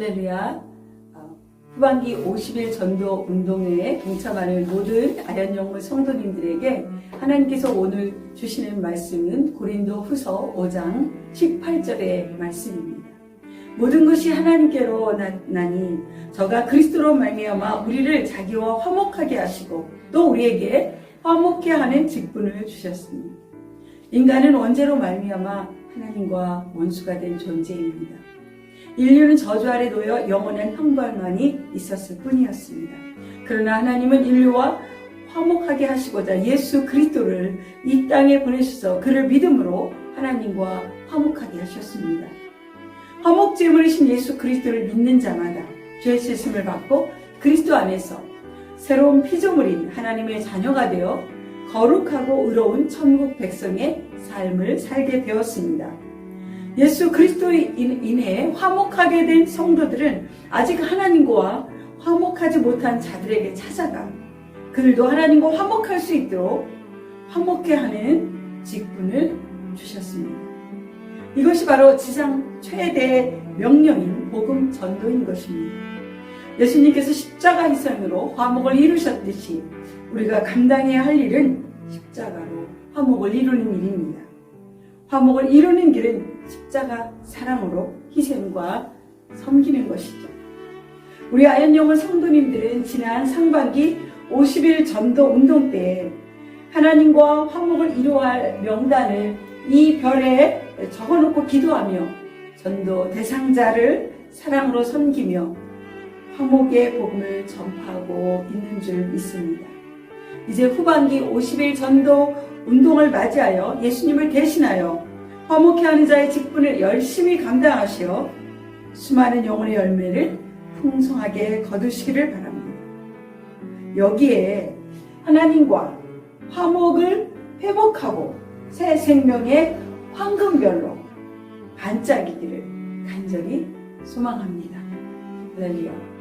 할렐루야. 어, 후반기 50일 전도 운동회에 동참하는 모든 아련영물 성도님들에게 하나님께서 오늘 주시는 말씀은 고린도 후서 5장 18절의 말씀입니다. 모든 것이 하나님께로 나- 나니 저가 그리스도로 말미암아 우리를 자기와 화목하게 하시고 또 우리에게 화목케 하는 직분을 주셨습니다. 인간은 원죄로 말미암아 하나님과 원수가 된 존재입니다. 인류는 저주 아래 놓여 영원한 형벌만이 있었을 뿐이었습니다. 그러나 하나님은 인류와 화목하게 하시고자 예수 그리스도를 이 땅에 보내셔서 그를 믿음으로 하나님과 화목하게 하셨습니다. 화목 제물이신 예수 그리스도를 믿는 자마다 죄 씻음을 받고 그리스도 안에서 새로운 피조물인 하나님의 자녀가 되어 거룩하고 의로운 천국 백성의 삶을 살게 되었습니다. 예수 그리스도로 인해 화목하게 된 성도들은 아직 하나님과 화목하지 못한 자들에게 찾아가 그들도 하나님과 화목할 수 있도록 화목해 하는 직분을 주셨습니다. 이것이 바로 지상 최대 명령인 복음 전도인 것입니다. 예수님께서 십자가 희생으로 화목을 이루셨듯이 우리가 감당해야 할 일은 십자가로 화목을 이루는 일입니다. 화목을 이루는 길은 십자가 사랑으로 희생과 섬기는 것이죠. 우리 아연영원 성도님들은 지난 상반기 50일 전도 운동 때 하나님과 화목을 이루할 명단을 이 별에 적어놓고 기도하며 전도 대상자를 사랑으로 섬기며 화목의 복음을 전파하고 있는 줄 믿습니다. 이제 후반기 50일 전도 운동을 맞이하여 예수님을 대신하여 화목해 하는 자의 직분을 열심히 감당하시어 수많은 영혼의 열매를 풍성하게 거두시기를 바랍니다. 여기에 하나님과 화목을 회복하고 새 생명의 황금별로 반짝이기를 간절히 소망합니다. 할렐루야.